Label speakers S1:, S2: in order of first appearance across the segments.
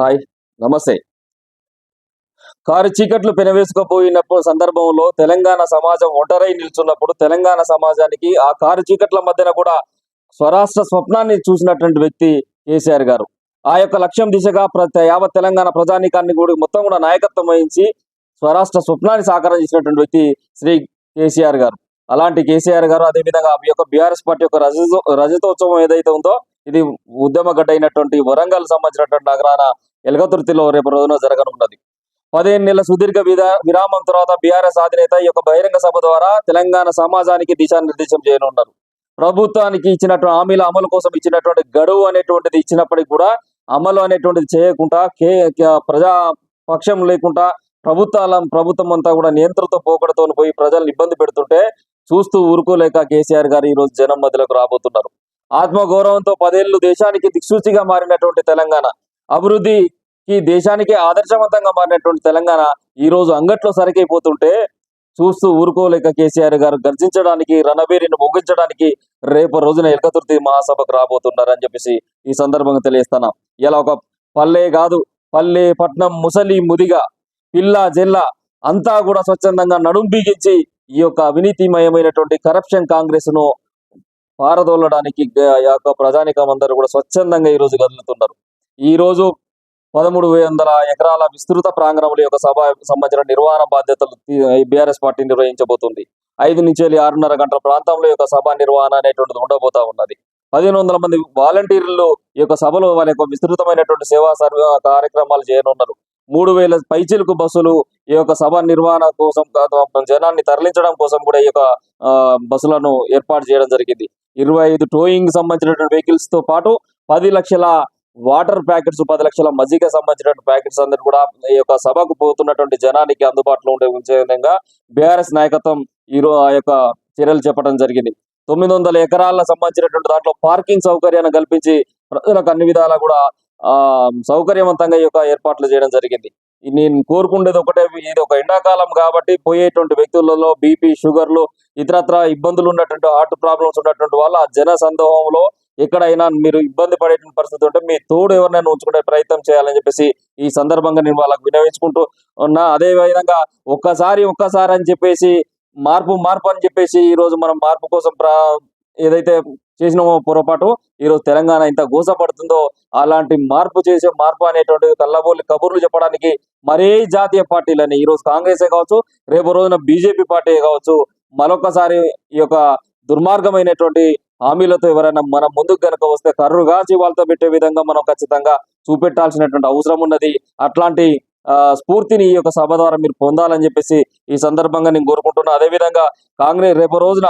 S1: Hi నమస్తే. Car చీకట్లు పెనవేసుకుపోయినప్పుడు సందర్భంలో తెలంగాణ సమాజం ఒంటరై నిల్చున్నప్పుడు తెలంగాణ సమాజానికి ఆ కారు చీకట్ల మధ్యన కూడా స్వరాష్ట్ర స్వప్నాన్ని చూసినటువంటి వ్యక్తి కేసీఆర్ గారు. ఆ యొక్క లక్ష్యం దిశగా యావత్ తెలంగాణ ప్రజానీకాన్ని కూడా మొత్తం కూడా నాయకత్వం వహించి స్వరాష్ట్ర స్వప్నాన్ని సాకారం చేసినటువంటి వ్యక్తి శ్రీ కేసీఆర్ గారు. అలాంటి కేసీఆర్ గారు అదేవిధంగా ఈ యొక్క బీఆర్ఎస్ పార్టీ యొక్క రజతో రజతోత్సవం ఏదైతే ఉందో ఇది ఉద్యమ గడ్డ అయినటువంటి వరంగల్ సంబంధించినటువంటి నగరాన ఎలగతుర్తిలో రేపు రోజున జరగనున్నది. పదిహేను నెలల సుదీర్ఘ విరామం తర్వాత బీఆర్ఎస్ అధినేత ఈ యొక్క బహిరంగ సభ ద్వారా తెలంగాణ సమాజానికి దిశానిర్దేశం చేయనున్నారు. ప్రభుత్వానికి ఇచ్చినటువంటి హామీల అమలు కోసం ఇచ్చినటువంటి గడువు అనేటువంటిది ఇచ్చినప్పటికీ కూడా అమలు అనేటువంటిది చేయకుండా కే ప్రజా పక్షం లేకుండా ప్రభుత్వాల ప్రభుత్వం అంతా కూడా నియంత్రణతో పోకడతో పోయి ప్రజలను ఇబ్బంది పెడుతుంటే చూస్తూ ఊరుకోలేక కేసీఆర్ గారు ఈ రోజు జనం మధ్యలోకి రాబోతున్నారు. ఆత్మగౌరవంతో పదేళ్ళు దేశానికి దిక్సూచిగా మారినటువంటి తెలంగాణ అభివృద్ధికి దేశానికి ఆదర్శవంతంగా మారినటువంటి తెలంగాణ ఈ రోజు అంగట్లో సరికైపోతుంటే చూస్తూ ఊరుకోలేక కేసీఆర్ గారు గర్జించడానికి రణబేరిని ముగించడానికి రేపు రోజున ఎలకతుర్తి మహాసభకు రాబోతున్నారని చెప్పేసి ఈ సందర్భంగా తెలియస్తున్నాం ఇలా ఒక పల్లె కాదు పల్లె పట్నం ముసలి ముదిగా పిల్ల జిల్లా అంతా కూడా స్వచ్ఛందంగా నడుం బిగించి ఈ యొక్క అవినీతిమయమైనటువంటి కరప్షన్ కాంగ్రెస్ను పారదోలడానికి యొక్క ప్రజానికం అందరూ కూడా స్వచ్ఛందంగా ఈ రోజు కదులుతున్నారు ఈ రోజు పదమూడు వందల ఎకరాల విస్తృత ప్రాంగణముల యొక్క సభ సంబంధించిన నిర్వహణ బాధ్యతలు బీఆర్ఎస్ పార్టీ నిర్వహించబోతుంది. ఐదు నుంచి వెళ్ళి ఆరున్నర గంటల ప్రాంతంలో యొక్క సభ నిర్వహణ అనేటువంటిది ఉండబోతా ఉన్నది. పదిహేను వందల మంది వాలంటీర్లు ఈ యొక్క సభలో వాళ్ళ యొక్క విస్తృతమైనటువంటి సేవా సర్వ కార్యక్రమాలు చేయనున్నారు. మూడు వేల పైచిలకు బస్సులు ఈ యొక్క సభ నిర్వహణ కోసం కాదు, జనాన్ని తరలించడం కోసం కూడా ఈ యొక్క బస్సులను ఏర్పాటు చేయడం జరిగింది. ఇరవై ఐదు టోయింగ్ సంబంధించినటువంటి వెహికల్స్తో పాటు పది లక్షల వాటర్ ప్యాకెట్స్ పది లక్షల మజ్జిగ సంబంధించినటువంటి ప్యాకెట్స్ అందరూ కూడా ఈ యొక్క సభకు పోతున్నటువంటి జనానికి అందుబాటులో ఉండే ఉంచే విధంగా బీఆర్ఎస్ నాయకత్వం ఈ ఆ యొక్క చర్యలు చెప్పడం జరిగింది. తొమ్మిది వందల ఎకరాల సంబంధించినటువంటి దాంట్లో పార్కింగ్ సౌకర్యాన్ని కల్పించి ప్రజలకు అన్ని విధాలా కూడా సౌకర్యవంతంగా ఈ యొక్క ఏర్పాట్లు చేయడం జరిగింది. నేను కోరుకుండేది ఒకటే ఇది ఒక ఎండాకాలం కాబట్టి పోయేటువంటి వ్యక్తులలో బీపీ షుగర్లు ఇతరత్ర ఇబ్బందులు ఉన్నటువంటి హార్ట్ ప్రాబ్లమ్స్ ఉన్నటువంటి వాళ్ళు ఆ జన సందోహంలో ఎక్కడైనా మీరు ఇబ్బంది పడేటువంటి పరిస్థితి ఉంటే మీ తోడు ఎవరినైనా ఉంచుకునే ప్రయత్నం చేయాలని చెప్పేసి ఈ సందర్భంగా నేను వాళ్ళకు వినవించుకుంటూ ఉన్నా. అదే విధంగా ఒక్కసారి ఒక్కసారి అని చెప్పేసి మార్పు మార్పు అని చెప్పేసి ఈ రోజు మనం మార్పు కోసం ప్రా ఏదైతే చేసినామో పొరపాటు. ఈ రోజు తెలంగాణ ఇంత గోసపడుతుందో అలాంటి మార్పు చేసే మార్పు అనేటువంటి కళ్ళబోలి కబుర్లు చెప్పడానికి మరే జాతీయ పార్టీలని ఈ రోజు కాంగ్రెస్ కావచ్చు రేపు రోజున బీజేపీ పార్టీ కావచ్చు మరొకసారి ఈ యొక్క దుర్మార్గమైనటువంటి హామీలతో ఎవరైనా మనం ముందుకు గనక వస్తే కర్రుగా జీవాలతో పెట్టే విధంగా మనం ఖచ్చితంగా చూపెట్టాల్సినటువంటి అవసరం ఉన్నది. అట్లాంటి స్ఫూర్తిని ఈ యొక్క సభ ద్వారా మీరు పొందాలని చెప్పేసి ఈ సందర్భంగా నేను కోరుకుంటున్నా. అదే విధంగా కాంగ్రెస్ రేపు రోజున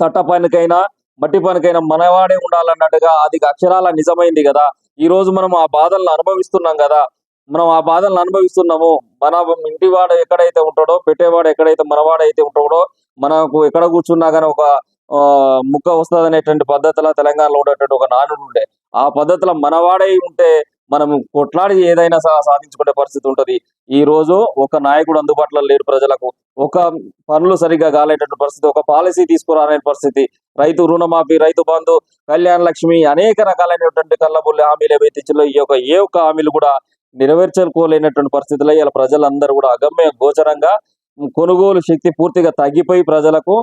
S1: తట్టపైనకైనా మట్టి పనికైనా మనవాడే ఉండాలన్నట్టుగా అది అక్షరాల నిజమైంది కదా. ఈ రోజు మనం ఆ బాధలను అనుభవిస్తున్నాం కదా. మనం ఆ బాధలను అనుభవిస్తున్నాము. మన ఇంటివాడు ఎక్కడైతే ఉంటాడో పెట్టేవాడు ఎక్కడైతే మనవాడైతే ఉంటాడో మనకు ఎక్కడ కూర్చున్నా కానీ ఒక ఆ, ముక్క వస్తుంది అనేటువంటి పద్ధతిలో తెలంగాణలో ఉండేటువంటి ఒక నానుడు ఉండే ఆ పద్ధతిలో మనవాడై ఉంటే మనం కొట్లాడి ఏదైనా సాధించుకునే పరిస్థితి ఉంటది. ఈ రోజు ఒక నాయకుడు అందుబాటులో లేడు ప్రజలకు. ఒక పనులు సరిగ్గా కాలేటటువంటి పరిస్థితి ఒక పాలసీ తీసుకురాలనే పరిస్థితి. రైతు రుణమాఫీ రైతు బంధు కళ్యాణ లక్ష్మి అనేక రకాలైనటువంటి కళ్ళబుల్లి హామీలు ఏవైతే ఇచ్చిందో ఈ యొక్క ఏ ఒక్క హామీలు కూడా నెరవేర్చుకోలేనటువంటి పరిస్థితిలో ఇలా ప్రజలందరూ కూడా అగమ్య గోచరంగా కొనుగోలు శక్తి పూర్తిగా తగ్గిపోయి ప్రజలకు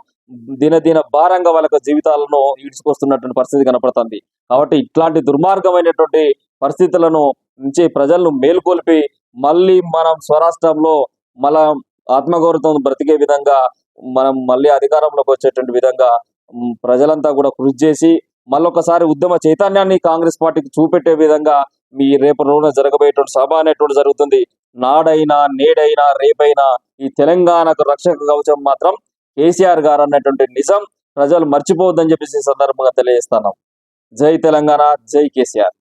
S1: దినదిన భారంగా వాళ్ళ జీవితాలను ఈడ్చుకొస్తున్నటువంటి పరిస్థితి కనపడుతుంది. కాబట్టి ఇట్లాంటి దుర్మార్గమైనటువంటి పరిస్థితులను నుంచి ప్రజలను మేల్కొల్పి మళ్ళీ మనం స్వరాష్ట్రంలో మన ఆత్మగౌరవంతో బ్రతికే విధంగా మనం మళ్ళీ అధికారంలోకి వచ్చేటువంటి విధంగా ప్రజలంతా కూడా కృషి చేసి మళ్ళొకసారి ఉద్యమ చైతన్యాన్ని కాంగ్రెస్ పార్టీకి చూపెట్టే విధంగా మీ రేపు రోజున జరగబోయేటువంటి సభ అనేటువంటి జరుగుతుంది. నాడైనా నేడైనా రేపైనా ఈ తెలంగాణకు రక్షక కవచం మాత్రం కేసీఆర్ గారు అన్నటువంటి నిజం ప్రజలు మర్చిపోవద్దని చెప్పేసి సందర్భంగా తెలియజేస్తాను జై తెలంగాణ జై కేసీఆర్.